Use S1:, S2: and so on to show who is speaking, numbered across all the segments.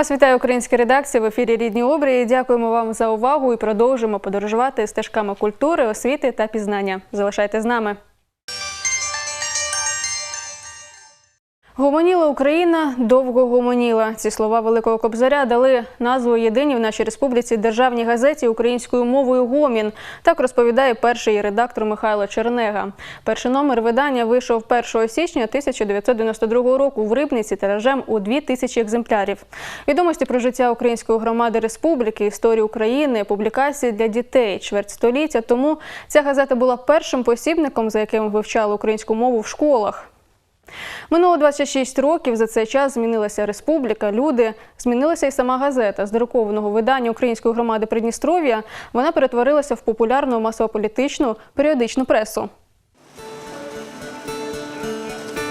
S1: Вас вітає українська редакція в ефірі Рідні обрії. Дякуємо вам за увагу і продовжуємо подорожувати стежками культури, освіти та пізнання. Залишайте з нами. Гомоніла Україна довго гомоніла. Ці слова Великого Кобзаря дали назву єдиній в нашій республіці державній газеті українською мовою Гомін. Так розповідає перший редактор Михайло Чернега. Перший номер видання вийшов 1 січня 1992 року в Рибниці тиражем у 2000 екземплярів. Відомості про життя української громади республіки, історію України, публікації для дітей чверть століття. Тому ця газета була першим посібником, за яким вивчали українську мову в школах. Минуло 26 років. За цей час змінилася республіка, люди, змінилася і сама газета. З друкованого видання української громади Придністров'я вона перетворилася в популярну масово-політичну періодичну пресу.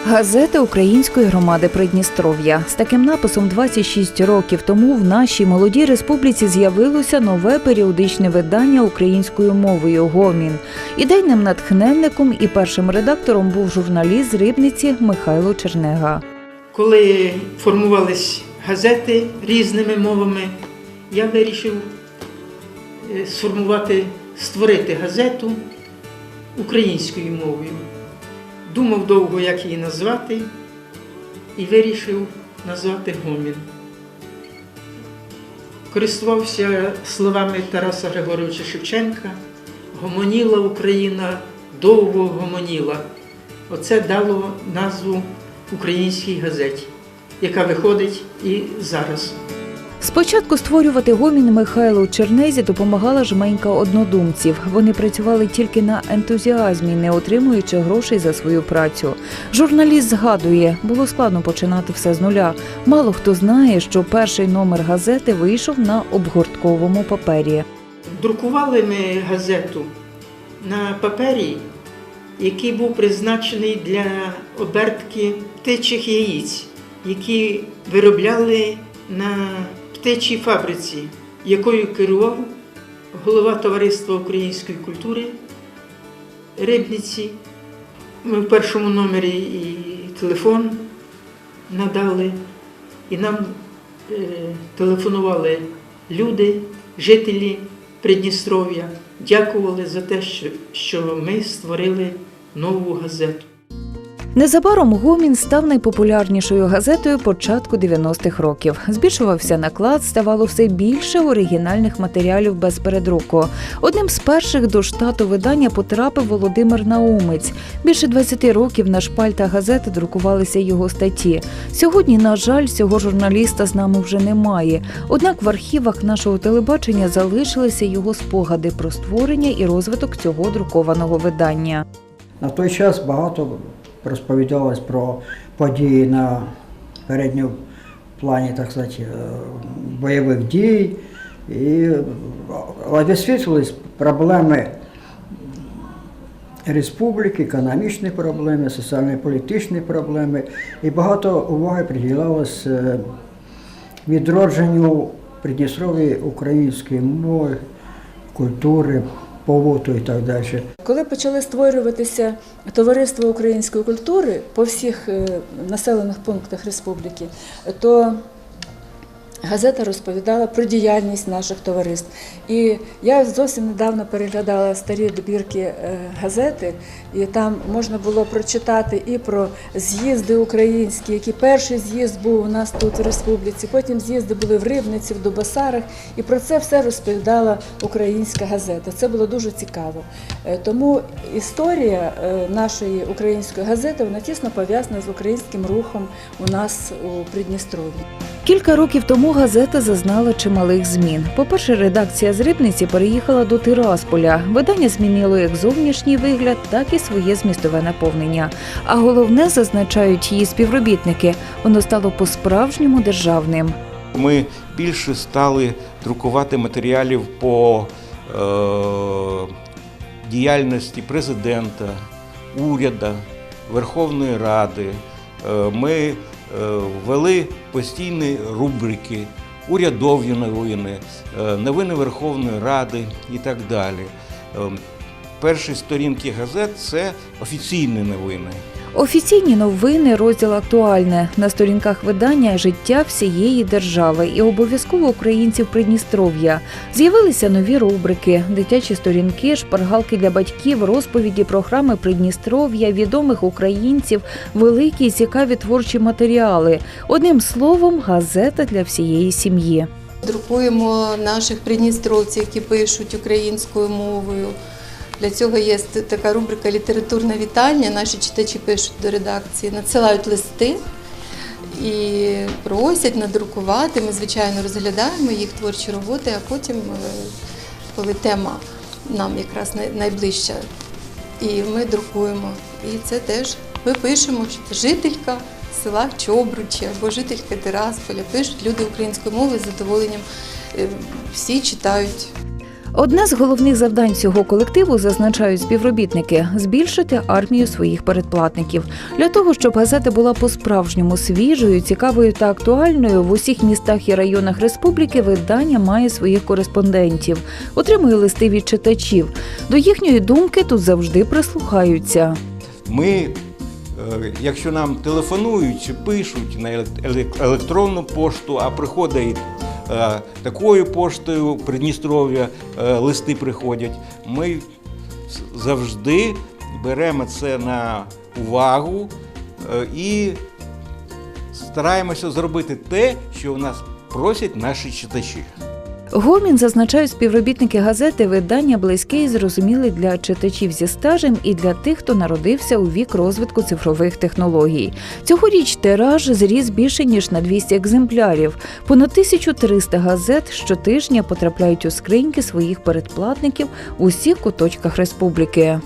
S2: Газета Української громади Придністров'я з таким написом 26 років тому в нашій молодій республіці з'явилося нове періодичне видання українською мовою Гомін. Ідейним натхненником і першим редактором був журналіст з Рибниці Михайло Чернега.
S3: Коли формувались газети різними мовами, я вирішив е, сформувати, створити газету українською мовою. Думав довго, як її назвати, і вирішив назвати Гомін. Користувався словами Тараса Григоровича Шевченка Гомоніла Україна, довго гомоніла. Оце дало назву українській газеті, яка виходить і зараз.
S2: Спочатку створювати гомін Михайлу Чернезі допомагала жменька однодумців. Вони працювали тільки на ентузіазмі, не отримуючи грошей за свою працю. Журналіст згадує, було складно починати все з нуля. Мало хто знає, що перший номер газети вийшов на обгортковому папері.
S3: Друкували ми газету на папері, який був призначений для обертки птичих яїць, які виробляли на птичій фабриці, якою керував голова Товариства української культури Рибниці. Ми в першому номері і телефон надали, і нам е, телефонували люди, жителі Придністров'я, дякували за те, що ми створили нову газету.
S2: Незабаром гомін став найпопулярнішою газетою початку 90-х років. Збільшувався наклад, ставало все більше оригінальних матеріалів без передруку. Одним з перших до штату видання потрапив Володимир Наумець. Більше 20 років на шпальтах газети друкувалися його статті. Сьогодні, на жаль, цього журналіста з нами вже немає. Однак в архівах нашого телебачення залишилися його спогади про створення і розвиток цього друкованого видання.
S4: На той час багато розповідалось про події на передньому плані, так сказати, е, бойових дій. І але висвітлювались проблеми республіки, економічні проблеми, соціально-політичні проблеми. І багато уваги приділялось е, відродженню Придністров'я української мови, культури, побуту і так далі.
S5: Коли почали створюватися товариство української культури по всіх е, населених пунктах республіки, то газета розповідала про діяльність наших товариств. І я зовсім недавно переглядала старі добірки е, газети, і там можна було прочитати і про з'їзди українські, який перший з'їзд був у нас тут в республіці, потім з'їзди були в Рибниці, в Дубасарах, і про це все розповідала українська газета. Це було дуже цікаво. Е, Тому історія е, нашої української газети вона тісно пов'язана з українським рухом у нас у Придністров'ї.
S2: Кілька років тому газета зазнала чималих змін. По-перше, редакція з Рибниці переїхала до Тирасполя. Видання змінило як зовнішній вигляд, так і своє змістове наповнення. А головне, зазначають її співробітники, воно стало по-справжньому державним.
S6: Ми більше стали друкувати матеріалів по е, діяльності президента, уряду, Верховної Ради. Е, ми е, ввели постійні рубрики, урядові новини, е, новини Верховної Ради і так далі. Перші сторінки газет це офіційні новини.
S2: Офіційні новини, розділ актуальне на сторінках видання життя всієї держави і обов'язково українців Придністров'я. З'явилися нові рубрики, дитячі сторінки, шпаргалки для батьків, розповіді, програми Придністров'я, відомих українців, великі і цікаві творчі матеріали. Одним словом, газета для всієї сім'ї.
S7: Друкуємо наших придністровців, які пишуть українською мовою. Для цього є така рубрика Літературне вітання. Наші читачі пишуть до редакції, надсилають листи і просять надрукувати. Ми, звичайно, розглядаємо їх творчі роботи, а потім, е, коли тема нам якраз найближча, і ми друкуємо. І це теж ми пишемо, що жителька села Чобручі або жителька Тирасполя. Пишуть люди українською мовою з задоволенням. е, Всі читають.
S2: Одне з головних завдань цього колективу зазначають співробітники збільшити армію своїх передплатників для того, щоб газета була по-справжньому свіжою, цікавою та актуальною в усіх містах і районах республіки. Видання має своїх кореспондентів, отримує листи від читачів. До їхньої думки тут завжди прислухаються.
S6: Ми, е, якщо нам телефонують пишуть на елек- елек- електронну пошту, а приходить такою поштою Придністров'я, е, листи приходять, ми завжди беремо це на увагу е, і стараємося зробити те, що у нас просять наші читачі.
S2: Гомін зазначають співробітники газети видання близьке і зрозуміле для читачів зі стажем і для тих, хто народився у вік розвитку цифрових технологій. Цьогоріч тираж зріс більше ніж на 200 екземплярів. Понад 1300 газет щотижня потрапляють у скриньки своїх передплатників у усіх куточках республіки.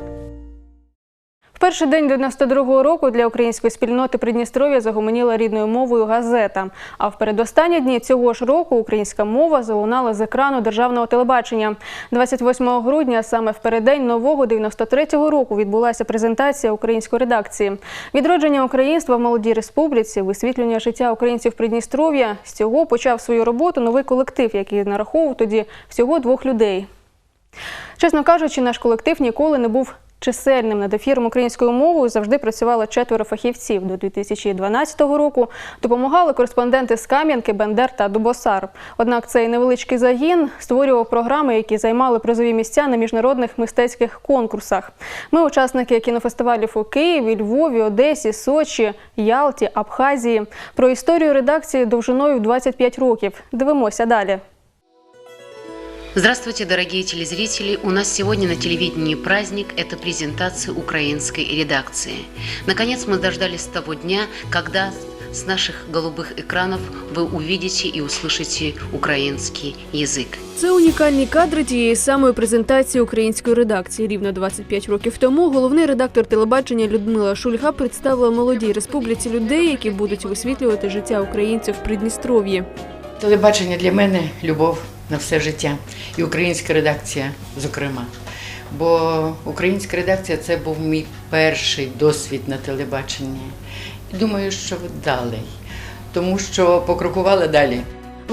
S8: Перший день 92-го року для української спільноти Придністров'я загомоніла рідною мовою газета. А в передостанні дні цього ж року українська мова залунала з екрану державного телебачення. 28 грудня, саме в переддень нового 93-го року, відбулася презентація української редакції. Відродження українства в молодій республіці, висвітлення життя українців Придністров'я. З цього почав свою роботу новий колектив, який нараховував тоді всього двох людей. Чесно кажучи, наш колектив ніколи не був чисельним. Над ефіром українською мовою завжди працювало четверо фахівців. До 2012 року допомагали кореспонденти з Кам'янки, Бендер та Дубосар. Однак цей невеличкий загін створював програми, які займали призові місця на міжнародних мистецьких конкурсах. Ми учасники кінофестивалів у Києві, Львові, Одесі, Сочі, Ялті, Абхазії. Про історію редакції довжиною в 25 років. Дивимося далі.
S9: Здравствуйте, дорогие телезрители! У нас сегодня на телевидении праздник – это презентация украинской редакции. Наконец мы дождались того дня, когда с наших голубых экранов вы увидите и услышите украинский язык.
S8: Це унікальні кадри тієї самої презентації української редакції. Рівно 25 років тому головний редактор телебачення Людмила Шульга представила молодій республіці людей, які будуть висвітлювати життя українців в Придністров'ї.
S10: Телебачення для мене любов на все життя. І українська редакція, зокрема. Бо українська редакція це був мій перший досвід на телебаченні. І думаю, що вдалий, тому що покрокувала далі.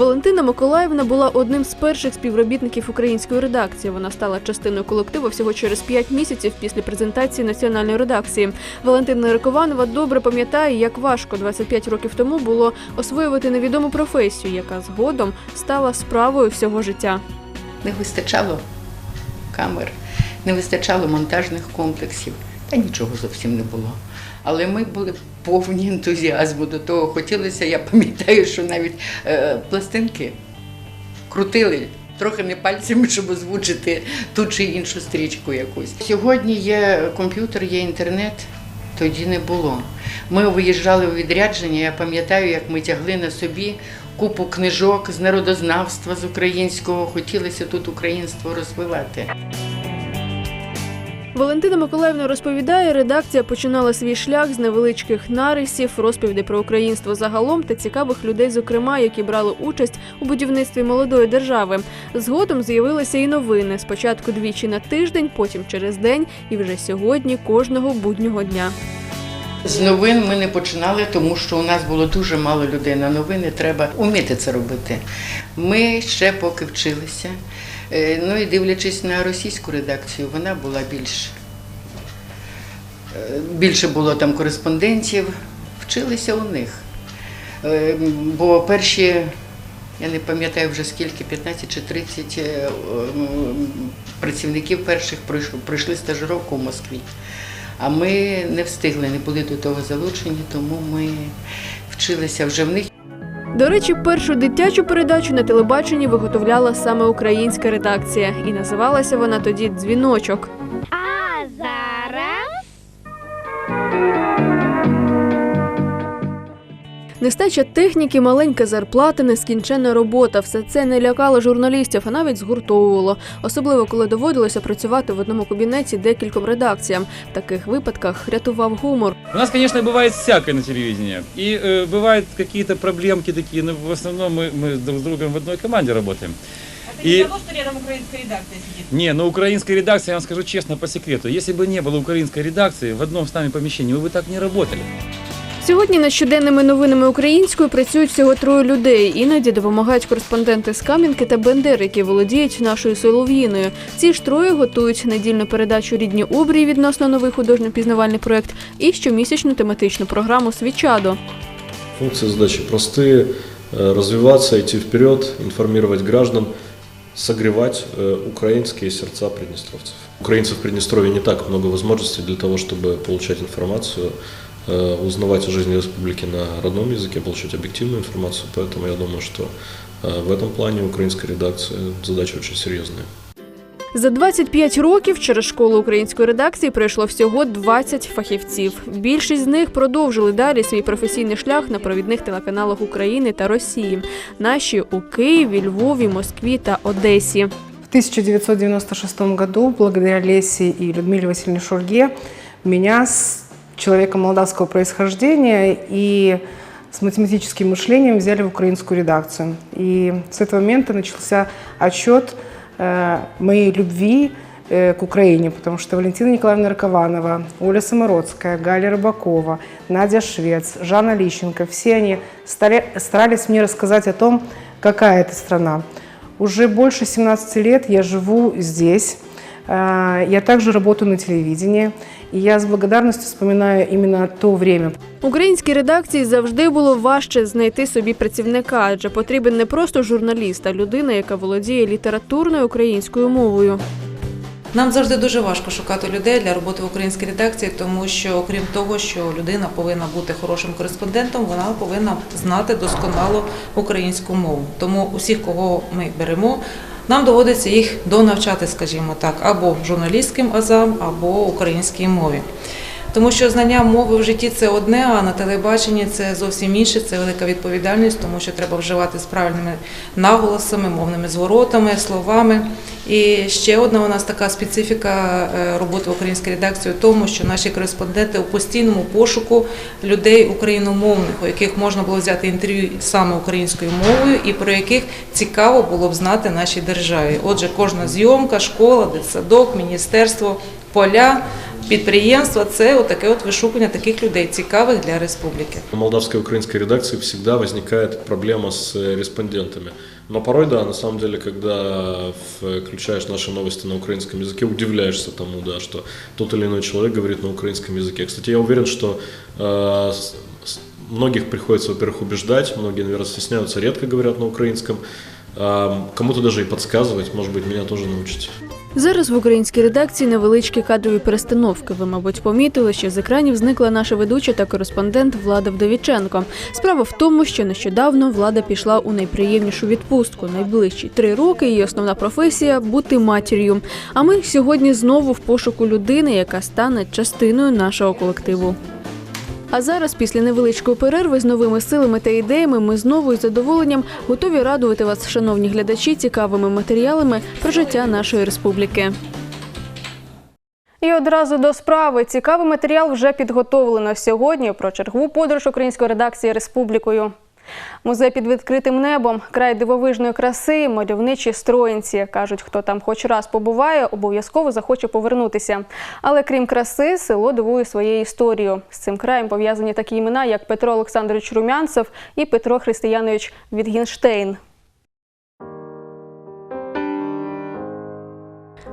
S8: Валентина Миколаївна була одним з перших співробітників української редакції. Вона стала частиною колективу всього через 5 місяців після презентації національної редакції. Валентина Рикованова добре пам'ятає, як важко 25 років тому було освоювати невідому професію, яка згодом стала справою всього життя.
S10: Не вистачало камер, не вистачало монтажних комплексів, та нічого зовсім не було. Але ми були повні ентузіазму до того. Хотілося, я пам'ятаю, що навіть е, пластинки крутили. Трохи не пальцями, щоб озвучити ту чи іншу стрічку якусь. Сьогодні є комп'ютер, є інтернет, тоді не було. Ми виїжджали у відрядження, я пам'ятаю, як ми тягли на собі купу книжок з народознавства, з українського. Хотілося тут українство розвивати.
S8: Валентина Миколаївна розповідає, редакція починала свій шлях з невеличких нарисів, розповідей про українство загалом та цікавих людей, зокрема, які брали участь у будівництві молодої держави. Згодом з'явилися і новини. Спочатку двічі на тиждень, потім через день, і вже сьогодні кожного буднього дня.
S10: З новин ми не починали, тому що у нас було дуже мало людей на новини. Треба вміти це робити. Ми ще поки вчилися. Е, Ну і дивлячись на російську редакцію, вона була більш е, більше було там кореспондентів, вчилися у них. Е, Бо перші, я не пам'ятаю вже скільки, 15 чи 30 е, працівників перших пройшли стажировку в Москві. А ми не встигли, не були до того залучені, тому ми вчилися вже в них.
S8: До речі, першу дитячу передачу на телебаченні виготовляла саме українська редакція, і називалася вона тоді Дзвіночок. Нестача техніки, маленька зарплата, нескінченна робота все це не лякало журналістів, а навіть згуртовувало. Особливо коли доводилося працювати в одному кабінеті декільком редакціям. В таких випадках рятував гумор.
S11: У нас, конечно, бывает всякое на телевидении. И э, бывают какие-то проблемки такие, но в основном мы, мы друг с другом в одной команде работаем. И...
S12: того, что рядом украинская редакция сидит.
S11: Не, ну украинская редакция, я вам скажу честно, по секрету, если бы не было украинской редакции в одном с нами помещении, вы бы так не работали.
S8: Сьогодні над щоденними новинами українською працюють всього троє людей. Іноді допомагають кореспонденти з Кам'янки та Бендер, які володіють нашою солов'їною. Ці ж троє готують недільну передачу рідні обрії відносно новий художньо-пізнавальний проект і щомісячну тематичну програму Свічадо.
S13: Функции задачи простые. э, Развиваться, идти вперед, информировать граждан, согревать э, украинские сердца приднестровцев. Украинцев в Приднестровье не так много возможностей для того, чтобы получать информацию, э, узнавать о жизни республики на родном языке, получать объективную информацию. Поэтому я думаю, что э, в этом плане украинская редакция задача очень серьезная.
S8: За 25 років через школу української редакції пройшло всього 20 фахівців. Більшість з них продовжили далі свій професійний шлях на провідних телеканалах України та Росії. Наші у Києві, Львові, Москві та Одесі.
S12: В 1996 году, благодаря Лесе и Людмиле Васильевне Шурге, меня, с человеком молдавского происхождения и с математическим мышлением взяли в украинскую редакцию. И с этого момента начался отчет э, моей любви э, к Украине, потому что Валентина Николаевна Ракованова, Оля Самородская, Галя Рыбакова, Надя Швец, Жанна Лищенко, все они стали, старались мне рассказать о том, какая это страна. Уже больше 17 лет я живу здесь. Э, Я также работаю на телевидении. И я с благодарностью вспоминаю именно то время.
S8: Українській редакції завжди було важче знайти собі працівника, адже потрібен не просто журналіст, а людина, яка володіє літературною українською мовою.
S12: Нам завжди дуже важко шукати людей для роботи в українській редакції, тому що, окрім того, що людина повинна бути хорошим кореспондентом, вона повинна знати досконало українську мову. Тому усіх, кого ми беремо, нам доводиться їх донавчати, скажімо так, або журналістським азам, або українській мові. Тому що знання мови в житті це одне, а на телебаченні це зовсім інше, це велика відповідальність, тому що треба вживати з правильними наголосами, мовними зворотами, словами. І ще одна у нас така специфіка е, роботи в українській редакції в тому, що наші кореспонденти у постійному пошуку людей україномовних, у яких можна було взяти інтерв'ю саме українською мовою, і про яких цікаво було б знати нашій державі. Отже, кожна зйомка, школа, дитсадок, міністерство, поля. Підприємства це отаке от вишукування таких людей, цікавих для республіки.
S13: В молдавской и украинской редакции всегда возникает проблема с э, респондентами. Но порой, да, на самом деле, когда включаешь наши новости на украинском языке, удивляешься тому, да, что тот или иной человек говорит на украинском языке. Кстати, я уверен, что э, с- с- многих приходится, во-первых, убеждать, многие, наверное, стесняются, редко говорят на украинском. А, Кому-то даже и подсказывать, может быть, меня тоже научите.
S8: Зараз в українській редакції невеличкі кадрові перестановки. Ви, мабуть, помітили, що з екранів зникла наша ведуча та кореспондент Влада Вдовіченко. Справа в тому, що нещодавно влада пішла у найприємнішу відпустку. Найближчі три роки її основна професія бути матір'ю. А ми сьогодні знову в пошуку людини, яка стане частиною нашого колективу. А зараз, після невеличкої перерви з новими силами та ідеями, ми знову із задоволенням готові радувати вас, шановні глядачі, цікавими матеріалами про життя нашої республіки. І одразу до справи. Цікавий матеріал вже підготовлено сьогодні про чергову подорож української редакції республікою. Музей під відкритим небом, край дивовижної краси, мальовничі строїнці. Кажуть, хто там хоч раз побуває, обов'язково захоче повернутися. Але крім краси, село дивує своєю історією. З цим краєм пов'язані такі імена, як Петро Олександрович Румянцев і Петро Християнович Вітгінштейн.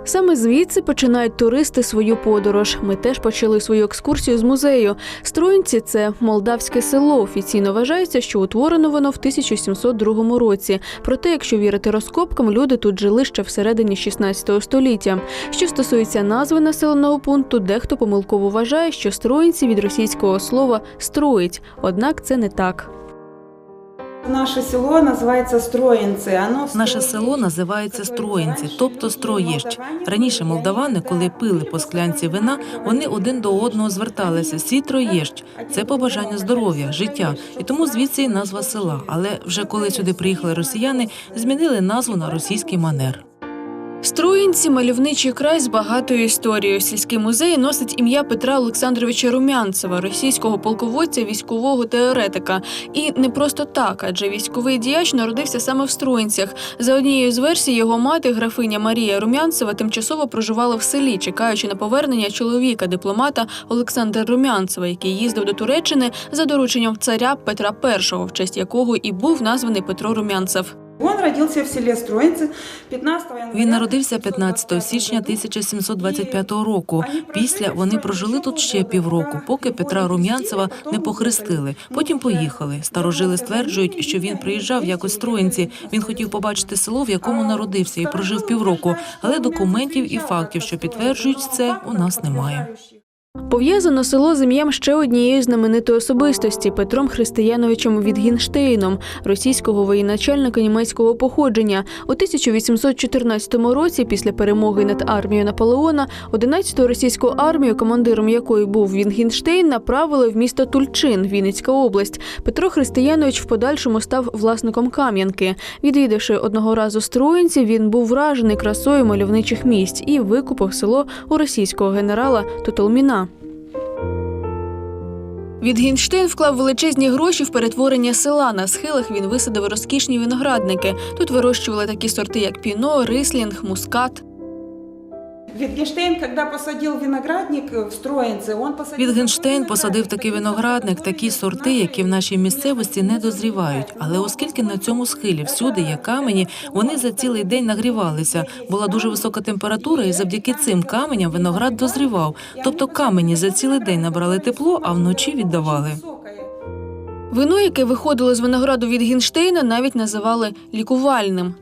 S8: Саме звідси починають туристи свою подорож. Ми теж почали свою екскурсію з музею. Строїнці це молдавське село. Офіційно вважається, що утворено воно в 1702 році. Проте, якщо вірити розкопкам, люди тут жили ще всередині 16 століття. Що стосується назви населеного пункту, дехто помилково вважає, що строїнці від російського слова строїть. Однак це не так.
S14: Наше село називається Строїнці. Оно
S15: Наше село називається Строїнці, тобто Строєщ. Раніше молдавани, коли пили по склянці вина, вони один до одного зверталися «Сій Троєщ». Це побажання здоров'я, життя. І тому звідси і назва села. Але вже коли сюди приїхали росіяни, змінили назву на російський манер.
S8: Строїнці мальовничий край з багатою історією. Сільський музей носить ім'я Петра Олександровича Румянцева, російського полководця, військового теоретика. І не просто так, адже військовий діяч народився саме в Строїнцях. За однією з версій, його мати, графиня Марія Румянцева, тимчасово проживала в селі, чекаючи на повернення чоловіка, дипломата Олександра Румянцева, який їздив до Туреччини за дорученням царя Петра І, в честь якого і був названий Петро Румянцев.
S14: Он родился в селе Строїнці 15 января.
S15: Він народився 15 січня 1725 року. Після вони прожили тут ще півроку, поки Петра Рум'янцева не похрестили. Потім поїхали. Старожили стверджують, що він приїжджав якось Троїнці. Він хотів побачити село, в якому народився, і прожив півроку. Але документів і фактів, що підтверджують це, у нас немає.
S8: Пов'язано село з ім'ям ще однієї знаменитої особистості Петром Християновичем Відгінштейном, російського воєначальника німецького походження. У 1814 році, після перемоги над армією Наполеона, 11-ту російську армію, командиром якої був Відгінштейн, направили в місто Тульчин, Вінницька область. Петро Християнович в подальшому став власником Кам'янки. Відвідавши одного разу Строїнці, він був вражений красою мальовничих місць і викупив село у російського генерала Тутолміна. Відгінштейн вклав величезні гроші в перетворення села. На схилах він висадив розкішні виноградники. Тут вирощували такі сорти, як піно, рислінг, мускат.
S14: Витгенштейн, когда посадил виноградник в Строїнці, он посадил...
S15: Відгенштейн посадив такий виноградник, такі сорти, які в нашій місцевості не дозрівають. Але оскільки на цьому схилі всюди є камені, вони за цілий день нагрівалися. Була дуже висока температура, і завдяки цим каменям виноград дозрівав. Тобто камені за цілий день набрали тепло, а вночі віддавали.
S8: Вино, яке виходило з винограду від Гінштейна, навіть називали лікувальним.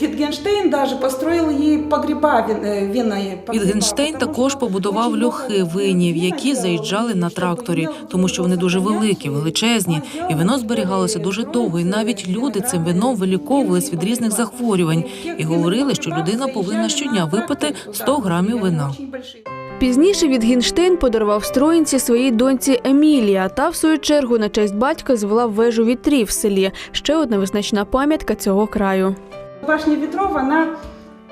S14: Витгенштейн даже построил ей погреба вин, э, винные. погреба,
S15: Відгенштейн
S14: потому
S15: також
S14: что
S15: побудував
S14: очень
S15: льохи
S14: много
S15: винів,
S14: вина,
S15: які
S14: и
S15: заїжджали на
S14: чтобы
S15: тракторі,
S14: вино
S15: тому що вони дуже
S14: было
S15: великі, величезні, і вино зберігалося дуже довго. І навіть люди цим вином виліковувались від різних захворювань і говорили, що людина повинна щодня випити 100 грамів вина.
S14: Очень большие.
S8: Пізніше Відгінштейн подарував Строїнці своїй доньці Емілія. Та, в свою чергу, на честь батька звела вежу вітрів в селі. Ще одна визначна пам'ятка цього краю.
S14: Башня вітров, вона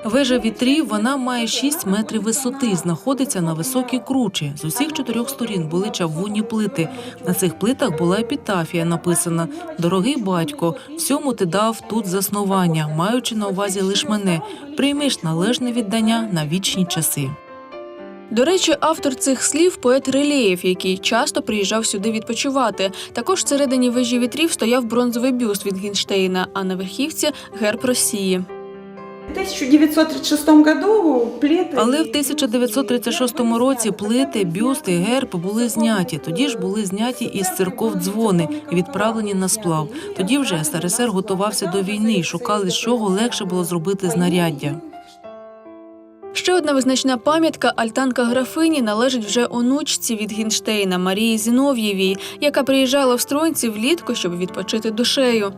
S15: Вежа вітрів вона має 6 метрів висоти, знаходиться на високій кручі. З усіх чотирьох сторін були чавунні плити. На цих плитах була епітафія написана: Дорогий батько, всьому ти дав тут заснування, маючи на увазі лиш мене. Приймеш належне віддання на вічні часи.
S8: До речі, автор цих слів поет Релєєв, який часто приїжджав сюди відпочивати. Також всередині вежі вітрів стояв бронзовий бюст від Гінштейна, а на верхівці герб Росії.
S14: в 1936 году плиты...
S15: Але в 1936 році плити, бюсти, герб були зняті. Тоді ж були зняті із церков дзвони і відправлені на сплав. Тоді вже СРСР готувався до війни і шукали, з чого легше було зробити знаряддя.
S8: Ще одна визначна пам'ятка альтанка графині належить вже онучці від Гінштейна Марії Зінов'євій, яка приїжджала в Строїнці влітку, щоб відпочити душею.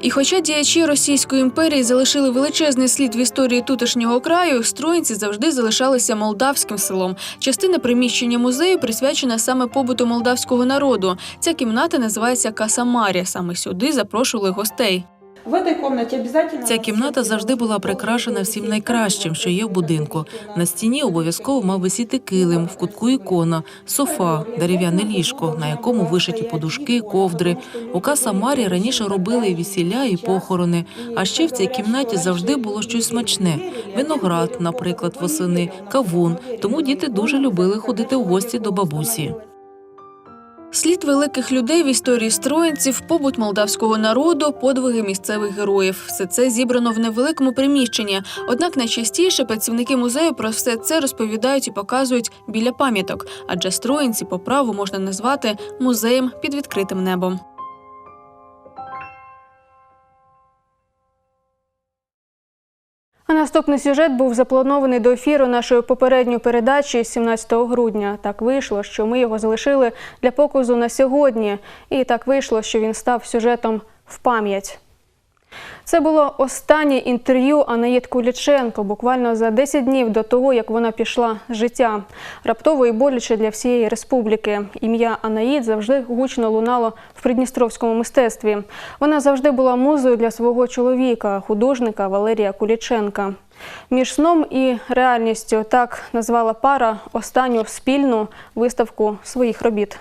S8: І хоча діячі Російської імперії залишили величезний слід в історії тутешнього краю, Строїнці завжди залишалися молдавським селом. Частина приміщення музею присвячена саме побуту молдавського народу. Ця кімната називається Каса Марія. Саме сюди запрошували гостей.
S14: В этой комнате обязательно...
S15: Ця кімната завжди була прикрашена всім найкращим, що є в будинку. На стіні обов'язково мав висіти килим, в кутку ікона, софа, дерев'яне ліжко, на якому вишиті подушки, ковдри. У Касамарі раніше робили і весілля, і похорони. А ще в цій кімнаті завжди було щось смачне: виноград, наприклад, восени, кавун. Тому діти дуже любили ходити в гості до бабусі.
S8: Слід великих людей в історії строїнців, побут молдавського народу, подвиги місцевих героїв. Все це зібрано в невеликому приміщенні. Однак найчастіше працівники музею про все це розповідають і показують біля пам'яток, адже строїнці по праву можна назвати музеєм під відкритим небом. Наступний сюжет був запланований до ефіру нашої попередньої передачі 17 грудня. Так вийшло, що ми його залишили для показу на сьогодні. І так вийшло, що він став сюжетом в пам'ять. Це було останнє інтерв'ю Анаїд Куліченко буквально за 10 днів до того, як вона пішла з життя. Раптово і боляче для всієї республіки. Ім'я Анаїд завжди гучно лунало в придністровському мистецтві. Вона завжди була музою для свого чоловіка, художника Валерія Куліченка. Між сном і реальністю так назвала пара останню спільну виставку своїх робіт.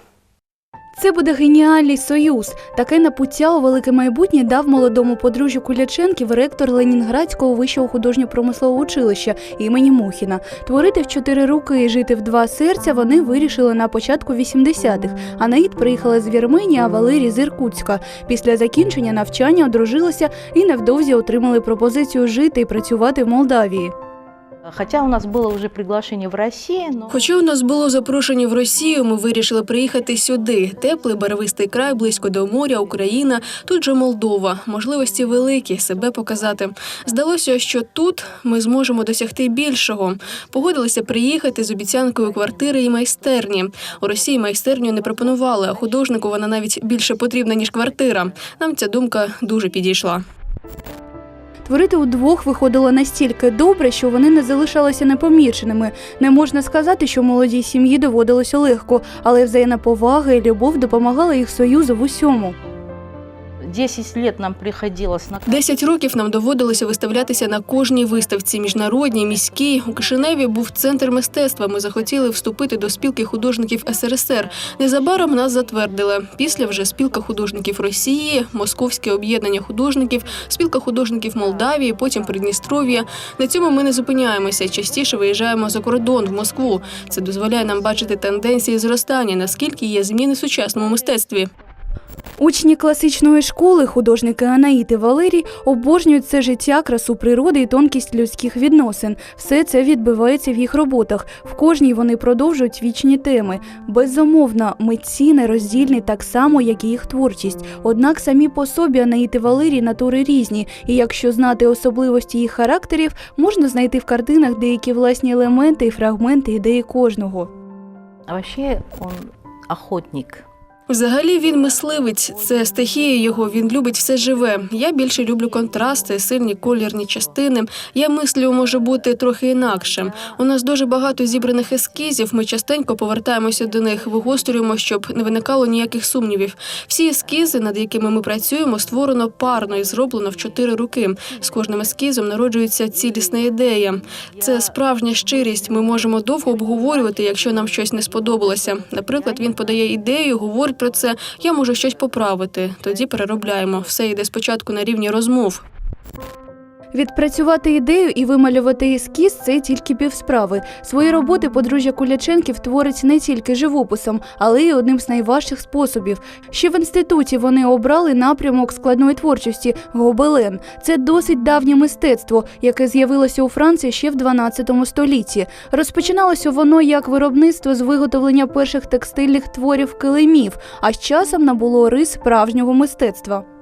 S16: Це буде геніальний союз. Таке напуття у велике майбутнє дав молодому подружжю Куляченків ректор Ленінградського вищого художньо-промислового училища імені Мухіна. Творити в чотири руки і жити в два серця вони вирішили на початку 80-х. Анаїд приїхала з Вірменії, а Валерій з Іркутська. Після закінчення навчання одружилися і невдовзі отримали пропозицію жити і працювати в Молдавії.
S17: Хотя у нас было уже приглашение в России, но...
S8: Хоча у нас було запрошення в Росію, ми вирішили приїхати сюди. Теплий барвистий край, близько до моря, Україна. Тут же Молдова. Можливості великі себе показати. Здалося, що тут ми зможемо досягти більшого. Погодилися приїхати з обіцянкою квартири і майстерні. У Росії майстерню не пропонували, а художнику вона навіть більше потрібна ніж квартира. Нам ця думка дуже підійшла.
S16: Творити удвох виходило настільки добре, що вони не залишалися непоміченими. Не можна сказати, що молодій сім'ї доводилося легко, але взаємна повага і любов допомагала їх союзу в усьому.
S17: 10 лет нам приходилось на...
S8: Десять років нам доводилося виставлятися на кожній виставці міжнародній, міській. У Кишиневі був центр мистецтва. Ми захотіли вступити до спілки художників СРСР. Незабаром нас затвердили. Після вже спілка художників Росії, Московське об'єднання художників, спілка художників Молдавії, потім Придністров'я. На цьому ми не зупиняємося. Частіше виїжджаємо за кордон в Москву. Це дозволяє нам бачити тенденції зростання, наскільки є зміни в сучасному мистецтві.
S16: Учні класичної школи, художники Анаїт і Валерій, обожнюють це життя, красу природи і тонкість людських відносин. Все це відбивається в їх роботах. В кожній вони продовжують вічні теми. Безумовно, митці нероздільні так само, як і їх творчість. Однак самі по собі Анаїт і Валерій натури різні, і якщо знати особливості їх характерів, можна знайти в картинах деякі власні елементи і фрагменти ідеї кожного.
S17: А вообще он охотник.
S8: Взагалі він мисливець, це стихія його. Він любить все живе. Я більше люблю контрасти, сильні колірні частини. Я мислю може бути трохи інакшим. У нас дуже багато зібраних ескізів. Ми частенько повертаємося до них, вигострюємо, щоб не виникало ніяких сумнівів. Всі ескізи, над якими ми працюємо, створено парно і зроблено в чотири роки. З кожним ескізом народжується цілісна ідея. Це справжня щирість. Ми можемо довго обговорювати, якщо нам щось не сподобалося. Наприклад, він подає ідею, говорить про це. Я можу щось поправити. Тоді переробляємо. Все йде спочатку на рівні розмов.
S16: Відпрацювати ідею і вималювати ескіз це тільки півсправи. Свої роботи подружжя Куляченків творить не тільки живописом, але й одним з найважчих способів. Ще в інституті вони обрали напрямок складної творчості гобелен. Це досить давнє мистецтво, яке з'явилося у Франції ще в 12 столітті. Розпочиналося воно як виробництво з виготовлення перших текстильних творів килимів, а з часом набуло рис справжнього мистецтва.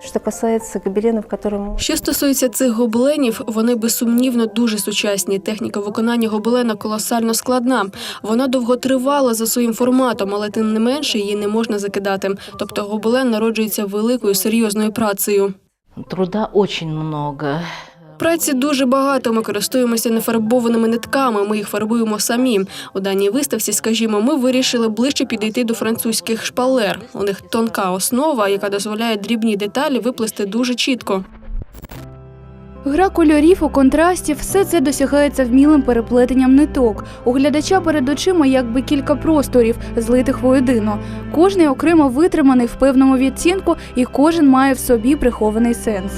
S17: Что касається гобеленів, которым...
S8: Що стосується цих гобеленів, вони безсумнівно дуже сучасні. Техніка виконання гобелена колосально складна. Вона довготривала за своїм форматом, але тим не менше її не можна закидати. Тобто гобелен народжується великою серйозною працею.
S17: Труда очень много.
S8: Праці дуже багато. Ми користуємося нефарбованими нитками. Ми їх фарбуємо самі. У даній виставці, скажімо, ми вирішили ближче підійти до французьких шпалер. У них тонка основа, яка дозволяє дрібні деталі виплести дуже чітко.
S16: Гра кольорів у контрасті все це досягається вмілим переплетенням ниток. У глядача перед очима якби кілька просторів, злитих воєдино. Кожний окремо витриманий в певному відтінку, і кожен має в собі прихований сенс.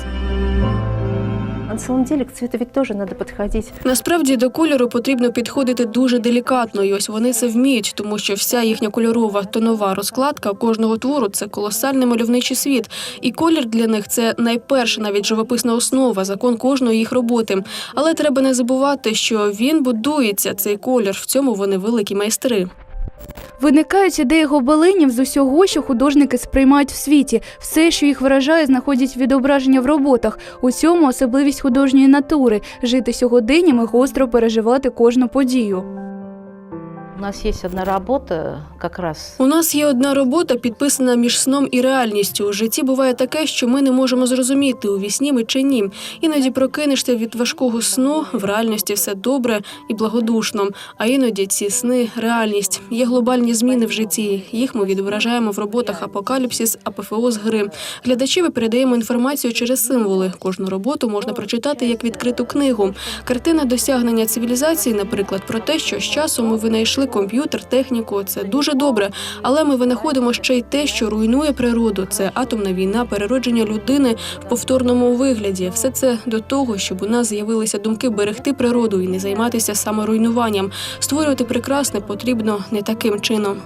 S17: На самом деле к цвету ведь тоже надо подходить
S8: Насправді до кольору потрібно підходити дуже делікатно, і ось вони це вміють, тому що вся їхня кольорова тонова розкладка кожного твору це колосальний мальовничий світ. І колір для них це найперша навіть живописна основа, закон кожної їх роботи. Але треба не забувати, що він будується цей колір. В цьому вони великі майстри.
S16: Виникають ідеї гобеленів з усього, що художники сприймають в світі. Все, що їх вражає, знаходять відображення в роботах. У цьому особливість художньої натури жити сьогоденням і гостро переживати кожну подію.
S17: Нас есть одна работа как раз
S8: У нас є одна робота, підписана між сном і реальністю. У житті буває таке, що ми не можемо зрозуміти, у вісні ми чи ні. Іноді прокинешся від важкого сну, в реальності все добре і благодушно. А іноді ці сни реальність. Є глобальні зміни в житті. Їх ми відображаємо в роботах Апокаліпсис, АПФО з гри. Глядачеві передаємо інформацію через символи. Кожну роботу можна прочитати як відкриту книгу. Картина досягнення цивілізації, наприклад, про те, що з часом ми винайшли комп'ютер, техніку. Це дуже добре. Але ми винаходимо ще й те, що руйнує природу. Це атомна війна, переродження людини в повторному вигляді. Все це до того, щоб у нас з'явилися думки берегти природу і не займатися саморуйнуванням. Створювати прекрасне потрібно не таким чином.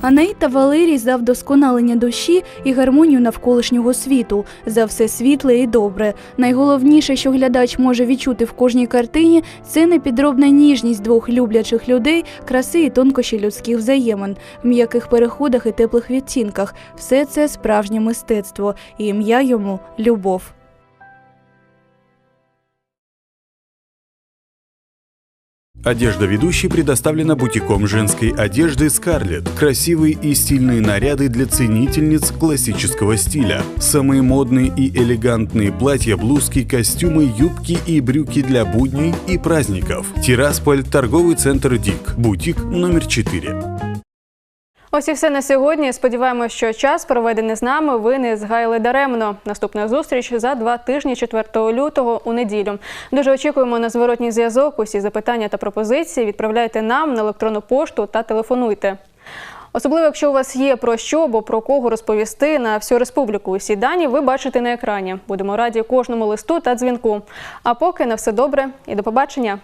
S16: Анаїта Валерій за вдосконалення душі і гармонію навколишнього світу, за все світле і добре. Найголовніше, що глядач може відчути в кожній картині, це непідробна ніжність двох люблячих людей, краси і тонкощі людських взаємин, м'яких переходах і теплих відтінках. Все це справжнє мистецтво, і ім'я йому любов.
S18: Одежда ведущей предоставлена бутиком женской одежды «Скарлетт». Красивые и стильные наряды для ценительниц классического стиля. Самые модные и элегантные платья, блузки, костюмы, юбки и брюки для будней и праздников. Тирасполь, торговый центр «Дик». Бутик номер 4.
S8: Ось і все на сьогодні. Сподіваємось, що час, проведений з нами, ви не згаяли даремно. Наступна зустріч за два тижні 4 лютого у неділю. Дуже очікуємо на зворотній зв'язок. Усі запитання та пропозиції відправляйте нам на електронну пошту та телефонуйте. Особливо, якщо у вас є про що або про кого розповісти на всю республіку. Усі дані ви бачите на екрані. Будемо раді кожному листу та дзвінку. А поки на все добре і до побачення.